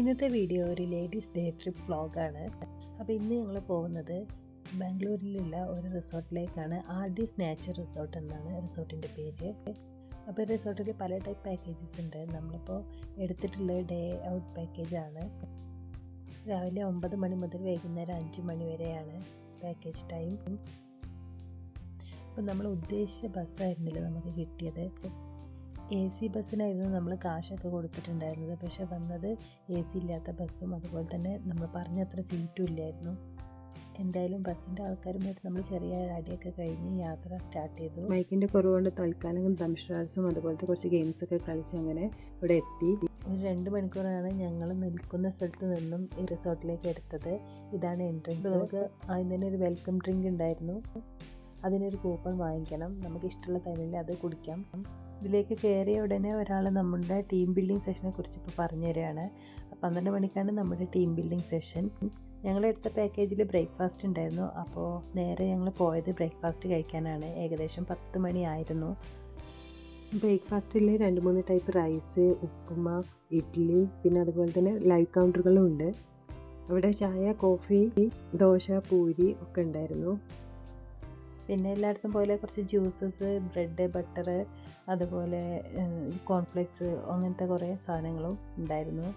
ഇന്നത്തെ വീഡിയോ ഒരു ladies day trip വ്ളോഗാണ്. അപ്പോൾ ഇന്ന് ഞങ്ങൾ പോകുന്നത് ബാംഗ്ലൂരിലുള്ള ഒരു റിസോർട്ടിലേക്കാണ്. ആർഡിസ് നാച്ചർ റിസോർട്ട് എന്നാണ് റിസോർട്ടിന്റെ പേര്. അപ്പോൾ റിസോർട്ടിൽ പല ടൈപ്പ് പാക്കേജസ് ഉണ്ട്. നമ്മളിപ്പോൾ എടുത്തിട്ടുള്ള ഡേ ഔട്ട് പാക്കേജാണ് രാവിലെ ഒമ്പത് മണി മുതൽ വൈകുന്നേരം അഞ്ച് മണി വരെയാണ് പാക്കേജ് ടൈം അപ്പോൾ നമ്മൾ ഉദ്ദേശിച്ച ബസ്സായിരുന്നില്ല നമുക്ക് കിട്ടിയത്. എ സി ബസ്സിനായിരുന്നു നമ്മൾ കാശൊക്കെ കൊടുത്തിട്ടുണ്ടായിരുന്നത്. പക്ഷെ വന്നത് എ സി ഇല്ലാത്ത ബസ്സും അതുപോലെ തന്നെ നമ്മൾ പറഞ്ഞത്ര സീറ്റും ഇല്ലായിരുന്നു. എന്തായാലും ബസ്സിന്റെ ആൾക്കാരുമായിട്ട് നമ്മൾ ചെറിയ അടിയൊക്കെ കഴിഞ്ഞ് യാത്ര സ്റ്റാർട്ട് ചെയ്തു. ബൈക്കിന്റെ കുറവുകൊണ്ട് തൽക്കാലം ദംഷ്രാസും അതുപോലത്തെ കുറച്ച് ഗെയിംസൊക്കെ കളിച്ച് അങ്ങനെ ഇവിടെ എത്തി. ഒരു രണ്ട് മണിക്കൂറാണ് ഞങ്ങൾ നിൽക്കുന്ന സ്ഥലത്ത് നിന്നും ഈ റിസോർട്ടിലേക്ക് എടുത്തത്. ഇതാണ് എൻട്രൻസ് നമുക്ക് ആദ്യം തന്നെ ഒരു വെൽക്കം ഡ്രിങ്ക് ഉണ്ടായിരുന്നു. അതിനൊരു കൂപ്പൺ വാങ്ങിക്കണം. നമുക്ക് ഇഷ്ടമുള്ള ടൈമിൽ അത് കുടിക്കാം. ഇതിലേക്ക് കയറിയ ഉടനെ ഒരാൾ നമ്മുടെ ടീം ബിൽഡിംഗ് സെഷനെ കുറിച്ച് ഇപ്പോൾ പറഞ്ഞു തരികയാണ് പന്ത്രണ്ട് മണിക്കാണ് നമ്മുടെ ടീം ബിൽഡിംഗ് സെഷൻ ഞങ്ങളെടുത്ത പാക്കേജിൽ ബ്രേക്ക്ഫാസ്റ്റ് ഉണ്ടായിരുന്നു. അപ്പോൾ നേരെ ഞങ്ങൾ പോയത് ബ്രേക്ക്ഫാസ്റ്റ് കഴിക്കാനാണ്. ഏകദേശം പത്ത് മണിയായിരുന്നു ബ്രേക്ക്ഫാസ്റ്റിൽ രണ്ട് മൂന്ന് ടൈപ്പ് റൈസ് ഉപ്പുമ ഇഡ്ഡലി പിന്നെ അതുപോലെ തന്നെ ലൈവ് കൗണ്ടറുകളും ഉണ്ട്. അവിടെ ചായ കോഫി ദോശ പൂരി ഒക്കെ ഉണ്ടായിരുന്നു. പിന്നെ എല്ലായിടത്തും പോലെ കുറച്ച് ജ്യൂസസ് ബ്രെഡ് ബട്ടർ അതുപോലെ കോൺഫ്ലെക്സ് അങ്ങനത്തെ കുറേ സാധനങ്ങളും ഉണ്ടായിരുന്നു.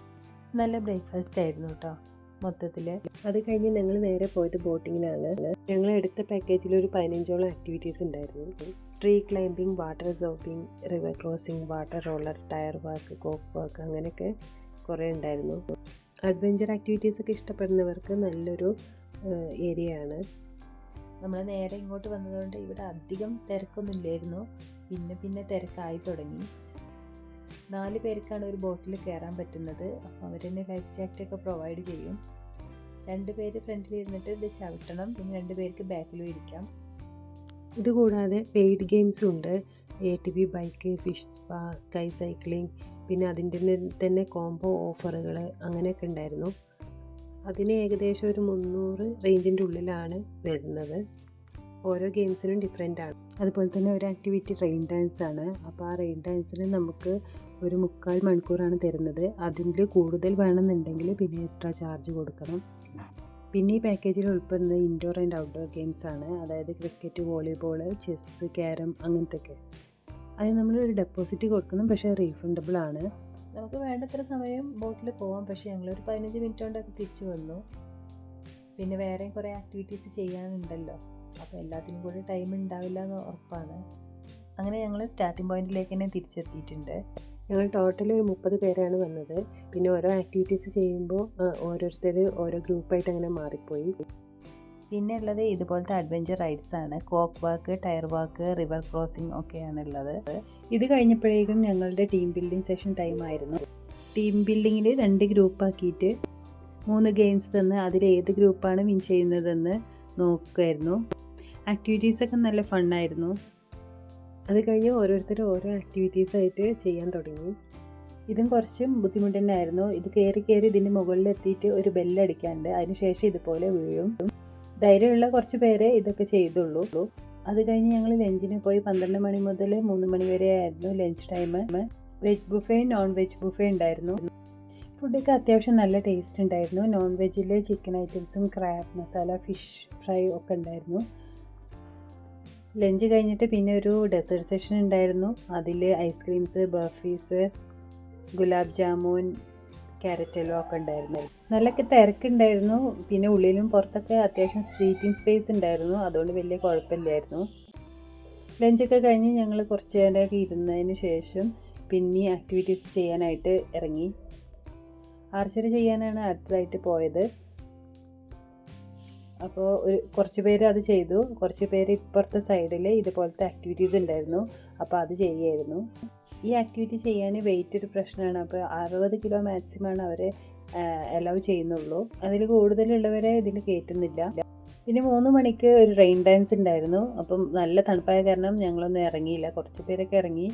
നല്ല ബ്രേക്ക്ഫാസ്റ്റ് ആയിരുന്നു കേട്ടോ മൊത്തത്തിൽ അത് കഴിഞ്ഞ് ഞങ്ങൾ നേരെ പോയത് ബോട്ടിങ്ങിനാണ്. ഞങ്ങൾ എടുത്ത പാക്കേജിൽ ഒരു പതിനഞ്ചോളം ആക്ടിവിറ്റീസ് ഉണ്ടായിരുന്നു. Tree climbing water zorbing river crossing water roller tyre work cock work അങ്ങനെയൊക്കെ കുറേ ഉണ്ടായിരുന്നു. അഡ്വഞ്ചർ ആക്ടിവിറ്റീസൊക്കെ ഇഷ്ടപ്പെടുന്നവർക്ക് നല്ലൊരു ഏരിയയാണ്. നമ്മൾ നേരെ ഇങ്ങോട്ട് വന്നതുകൊണ്ട് ഇവിടെ അധികം തിരക്കൊന്നും ഇല്ലായിരുന്നു പിന്നെ പിന്നെ തിരക്കായി തുടങ്ങി. നാല് പേർക്കാണ് ഒരു ബോട്ടിൽ കയറാൻ പറ്റുന്നത്. അപ്പോൾ അവർ തന്നെ ലൈഫ് ജാക്കറ്റ് ഒക്കെ പ്രൊവൈഡ് ചെയ്യും. രണ്ട് പേര് ഫ്രണ്ടിൽ ഇരുന്നിട്ട് ഇത് ചവിട്ടണം. പിന്നെ രണ്ട് പേർക്ക് ബാക്കിലും ഇരിക്കാം. ഇതുകൂടാതെ പെയ്ഡ് ഗെയിംസും ഉണ്ട്. A T V bike fish spa sky cycling പിന്നെ അതിന്റെ തന്നെ കോംബോ ഓഫറുകൾ അങ്ങനെയൊക്കെ ഉണ്ടായിരുന്നു. അതിന് ഏകദേശം ഒരു മുന്നൂറ് റേഞ്ചിന്റെ ഉള്ളിലാണ് വരുന്നത്. ഓരോ ഗെയിംസിനും ഡിഫറെന്റ് ആണ്. അതുപോലെ തന്നെ ഒരു ആക്ടിവിറ്റി റെയിൻ ഡാൻസ് ആണ്. അപ്പോൾ ആ റെയിൻ ഡാൻസിന് നമുക്ക് ഒരു മുക്കാൽ മണിക്കൂറാണ് തരുന്നത്. അതിൽ കൂടുതൽ വേണമെന്നുണ്ടെങ്കിൽ പിന്നെ എക്സ്ട്രാ ചാർജ് കൊടുക്കണം. പിന്നെ ഈ പാക്കേജിൽ ഉൾപ്പെടുന്നത് ഇൻഡോർ ആൻഡ് ഔട്ട്ഡോർ ഗെയിംസ് ആണ്. അതായത് ക്രിക്കറ്റ് വോളിബോൾ ചെസ്സ് ക്യാരം അങ്ങനത്തെയൊക്കെ. നമ്മൾ ഒരു ഡെപ്പോസിറ്റ് കൊടുക്കണം. പക്ഷേ റീഫണ്ടബിൾ ആണ്. നമുക്ക് വേണ്ടത്ര സമയം ബോട്ടിൽ പോവാം. പക്ഷേ ഒരു പതിനഞ്ച് മിനിറ്റ് കൊണ്ടൊക്കെ തിരിച്ചു വന്നു. പിന്നെ വേറെ കുറേ ആക്ടിവിറ്റീസ് ചെയ്യാനുണ്ടല്ലോ. അപ്പോൾ എല്ലാത്തിനും കൂടി ടൈം ഉണ്ടാവില്ല എന്ന് ഉറപ്പാണ്. അങ്ങനെ ഞങ്ങൾ സ്റ്റാർട്ടിംഗ് പോയിന്റിലേക്ക് തന്നെ തിരിച്ചെത്തിയിട്ടുണ്ട്. ഞങ്ങൾ ടോട്ടൽ ഒരു മുപ്പത് പേരാണ് വന്നത്. പിന്നെ ഓരോ ആക്ടിവിറ്റീസ് ചെയ്യുമ്പോൾ ഓരോരുത്തർ ഓരോ ഗ്രൂപ്പായിട്ട് അങ്ങനെ മാറിപ്പോയി. പിന്നെ ഉള്ളത് ഇതുപോലത്തെ അഡ്വഞ്ചർ റൈഡ്സ് ആണ്. Cock walk tyre walk river crossing ഒക്കെയാണ് ഉള്ളത് ഇത് കഴിഞ്ഞപ്പോഴേക്കും ഞങ്ങളുടെ ടീം ബിൽഡിംഗ് സെഷൻ ടൈം ആയിരുന്നു. ടീം ബിൽഡിങ്ങിൽ രണ്ട് ഗ്രൂപ്പാക്കിയിട്ട് മൂന്ന് ഗെയിംസ് തന്ന് അതിൽ ഏത് ഗ്രൂപ്പാണ് വിൻ ചെയ്യുന്നതെന്ന് നോക്കുമായിരുന്നു ആക്ടിവിറ്റീസൊക്കെ നല്ല ഫണ്ണായിരുന്നു അത് കഴിഞ്ഞ് ഓരോരുത്തർ ഓരോ ആക്ടിവിറ്റീസ് ആയിട്ട് ചെയ്യാൻ തുടങ്ങി. ഇതും കുറച്ചും ബുദ്ധിമുട്ട് തന്നെയായിരുന്നു. ഇത് കയറി കയറി ഇതിന്റെ മുകളിലെത്തിയിട്ട് ഒരു ബെല്ലടിക്കാണ്ട് അതിനുശേഷം ഇതുപോലെ വീഴും. ധൈര്യമുള്ള കുറച്ച് പേരെ ഇതൊക്കെ ചെയ്തുള്ളൂ. അത് കഴിഞ്ഞ് ഞങ്ങൾ ലഞ്ചിന് പോയി പന്ത്രണ്ട് മണി മുതൽ മൂന്ന് മണി വരെ ആയിരുന്നു lunch time. Veg buffet non veg buffet ഉണ്ടായിരുന്നു. ഫുഡൊക്കെ അത്യാവശ്യം നല്ല ടേസ്റ്റ് ഉണ്ടായിരുന്നു. നോൺ വെജിൽ ചിക്കൻ ഐറ്റംസും ക്രാബ് മസാല ഫിഷ് ഫ്രൈ ഒക്കെ ഉണ്ടായിരുന്നു. ലഞ്ച് കഴിഞ്ഞിട്ട് പിന്നെ ഒരു ഡെസേർട്ട് സെഷൻ ഉണ്ടായിരുന്നു. അതിൽ ഐസ്ക്രീംസ് ബർഫീസ് ഗുലാബ് ജാമുൻ ക്യാരറ്റലോ ഒക്കെ ഉണ്ടായിരുന്നു നല്ലൊക്കെ തിരക്കുണ്ടായിരുന്നു. പിന്നെ ഉള്ളിലും പുറത്തൊക്കെ അത്യാവശ്യം സ്ട്രീറ്റിംഗ് സ്പേസ് ഉണ്ടായിരുന്നു. അതുകൊണ്ട് വലിയ കുഴപ്പമില്ലായിരുന്നു. ലഞ്ചൊക്കെ കഴിഞ്ഞ് ഞങ്ങൾ കുറച്ച് നേരമൊക്കെ ഇരുന്നതിന് ശേഷം പിന്നെ ആക്ടിവിറ്റീസ് ചെയ്യാനായിട്ട് ഇറങ്ങി. ആർച്ചറി ചെയ്യാനാണ് അടുത്തതായിട്ട് പോയത്. അപ്പോൾ ഒരു കുറച്ച് പേര് അത് ചെയ്തു. കുറച്ച് പേര് ഇപ്പുറത്തെ സൈഡിൽ ഇതുപോലത്തെ ആക്ടിവിറ്റീസ് ഉണ്ടായിരുന്നു. അപ്പോൾ അത് ചെയ്യായിരുന്നു. ഈ ആക്ടിവിറ്റി ചെയ്യാൻ വെയിറ്റ് ഒരു പ്രശ്നമാണ്. അപ്പോൾ അറുപത് കിലോ മാക്സിമമാണ് അവർ അലൗ ചെയ്യുന്നുള്ളൂ. അതിൽ കൂടുതലുള്ളവരെ ഇതിൽ കയറ്റുന്നില്ല. പിന്നെ മൂന്ന് മണിക്ക് ഒരു റെയിൻ ഡാൻസ് ഉണ്ടായിരുന്നു. അപ്പം നല്ല തണുപ്പായ കാരണം ഞങ്ങളൊന്നും ഇറങ്ങിയില്ല. കുറച്ച് പേരൊക്കെ ഇറങ്ങി.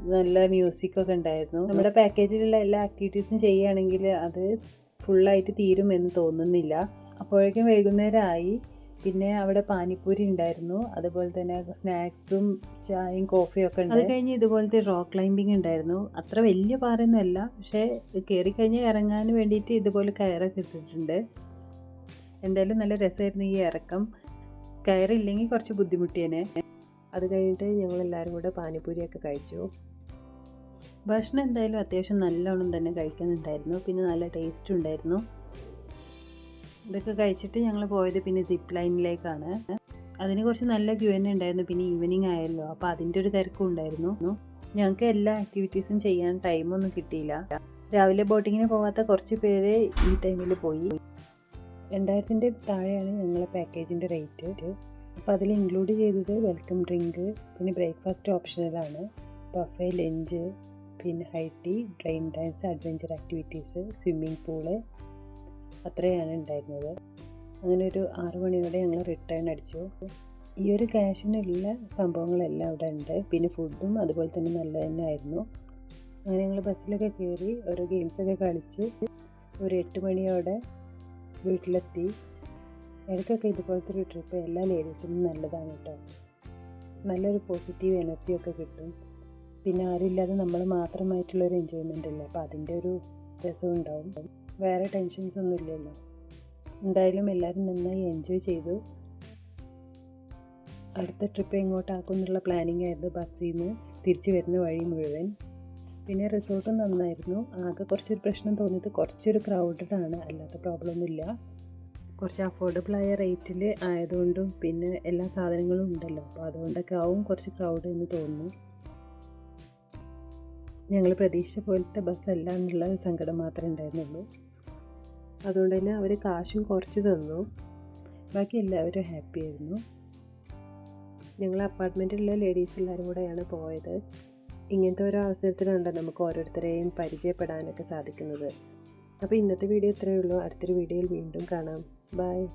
നല്ല മ്യൂസിക്കൊക്കെ ഉണ്ടായിരുന്നു. നമ്മുടെ പാക്കേജിലുള്ള എല്ലാ ആക്ടിവിറ്റീസും ചെയ്യുകയാണെങ്കിൽ അത് ഫുള്ളായിട്ട് തീരുമെന്ന് തോന്നുന്നില്ല. അപ്പോഴേക്കും വൈകുന്നേരമായി. പിന്നെ അവിടെ പാനിപ്പൂരി ഉണ്ടായിരുന്നു. അതുപോലെ തന്നെ സ്നാക്സും ചായയും കോഫിയും ഒക്കെ ഉണ്ട്. അത് കഴിഞ്ഞ് ഇതുപോലത്തെ റോക്ക് ക്ലൈമ്പിംഗ് ഉണ്ടായിരുന്നു. അത്ര വലിയ പാറയൊന്നും അല്ല. പക്ഷേ കയറി കഴിഞ്ഞ് ഇറങ്ങാൻ വേണ്ടിയിട്ട് ഇതുപോലെ കയറൊക്കെ ഇട്ടിട്ടുണ്ട്. എന്തായാലും നല്ല രസമായിരുന്നു ഈ ഇറക്കം. കയറില്ലെങ്കിൽ കുറച്ച് ബുദ്ധിമുട്ടിയേനെ അത് കഴിഞ്ഞിട്ട് ഞങ്ങൾ എല്ലാവരും കൂടെ പാനിപ്പൂരിയൊക്കെ കഴിച്ചു. ഭക്ഷണം എന്തായാലും അത്യാവശ്യം നല്ലോണം തന്നെ കഴിക്കുന്നുണ്ടായിരുന്നു. പിന്നെ നല്ല ടേസ്റ്റ് ഉണ്ടായിരുന്നു. ഇതൊക്കെ കഴിച്ചിട്ട് ഞങ്ങൾ പോയത് പിന്നെ സിപ്പ് ലൈനിലേക്കാണ് അതിന് കുറച്ച് നല്ല ക്യൂ തന്നെ ഉണ്ടായിരുന്നു. പിന്നെ ഈവനിങ് ആയല്ലോ. അപ്പോൾ അതിന്റെ ഒരു തിരക്കും ഉണ്ടായിരുന്നു. ഞങ്ങൾക്ക് എല്ലാ ആക്ടിവിറ്റീസും ചെയ്യാൻ ടൈമൊന്നും കിട്ടിയില്ല. രാവിലെ ബോട്ടിങ്ങിന് പോവാത്ത കുറച്ച് പേര് ഈ ടൈമിൽ പോയി. രണ്ടായിരത്തിന്റെ താഴെയാണ് ഞങ്ങളെ പാക്കേജിന്റെ റേറ്റ് അപ്പോൾ അതിൽ ഇൻക്ലൂഡ് ചെയ്തത് വെൽക്കം ഡ്രിങ്ക് പിന്നെ ബ്രേക്ക്ഫാസ്റ്റ് ഓപ്ഷണലാണ് ബഫേ ലഞ്ച് പിന്നെ high tea rain dance adventure activities swimming pool അത്രയാണ് ഉണ്ടായിരുന്നത്. അങ്ങനെ ഒരു ആറു മണിയോടെ ഞങ്ങൾ റിട്ടേൺ അടിച്ചു. ഈ ഒരു ക്യാഷിനുള്ള സംഭവങ്ങളെല്ലാം അവിടെ ഉണ്ട്. പിന്നെ ഫുഡും അതുപോലെ തന്നെ നല്ല തന്നെ ആയിരുന്നു. അങ്ങനെ ഞങ്ങൾ ബസ്സിലൊക്കെ കയറി ഓരോ ഗെയിംസൊക്കെ കളിച്ച് ഒരു എട്ട് മണിയോടെ വീട്ടിലെത്തി. ഇടയ്ക്കൊക്കെ ഇതുപോലത്തെ ഒരു ട്രിപ്പ് എല്ലാ ലേഡീസിനും നല്ലതാണ് കേട്ടോ നല്ലൊരു പോസിറ്റീവ് എനർജിയൊക്കെ കിട്ടും. പിന്നെ ആരും ഇല്ലാതെ നമ്മൾ മാത്രമായിട്ടുള്ള ഒരു എൻജോയ്മെന്റ് അല്ലേ? അപ്പോൾ അതിന്റെ ഒരു രസം ഉണ്ടാവും. വേറെ ടെൻഷൻസ് ഒന്നും ഇല്ലല്ലോ. എന്തായാലും എല്ലാവരും നന്നായി എൻജോയ് ചെയ്തു. അടുത്ത ട്രിപ്പ് എങ്ങോട്ടാക്കും എന്നുള്ള പ്ലാനിങ് ആയിരുന്നു ബസ്സിൽ നിന്ന് തിരിച്ചു വരുന്ന വഴി മുഴുവൻ. പിന്നെ റിസോർട്ടും നന്നായിരുന്നു. ആകെ കുറച്ചൊരു പ്രശ്നം തോന്നിയത് കുറച്ചൊരു ക്രൗഡഡ് ആണ്. അല്ലാത്ത പ്രോബ്ലം ഒന്നുമില്ല കുറച്ച് അഫോർഡബിൾ ആയ റേറ്റിൽ ആയതുകൊണ്ടും പിന്നെ എല്ലാ സാധനങ്ങളും ഉണ്ടല്ലോ. അപ്പോൾ അതുകൊണ്ടൊക്കെ ആവും കുറച്ച് ക്രൗഡ് എന്ന് തോന്നുന്നു. ഞങ്ങൾ പ്രതീക്ഷ പോലത്തെ ബസ്സല്ല എന്നുള്ള സങ്കടം മാത്രമേ ഉണ്ടായിരുന്നുള്ളൂ. അതുകൊണ്ട് തന്നെ അവർ കാശും കുറച്ച് തന്നു. ബാക്കി എല്ലാവരും ഹാപ്പി ആയിരുന്നു. ഞങ്ങൾ അപ്പാർട്ട്മെന്റിലുള്ള ലേഡീസ് എല്ലാവരും കൂടെയാണ് പോയത്. ഇങ്ങനത്തെ ഓരോ അവസരത്തിലുണ്ട് നമുക്ക് ഓരോരുത്തരെയും പരിചയപ്പെടാനൊക്കെ സാധിക്കുന്നത്. അപ്പോൾ ഇന്നത്തെ വീഡിയോ ഇത്രയേ ഉള്ളൂ. അടുത്തൊരു വീഡിയോയിൽ വീണ്ടും കാണാം. ബൈ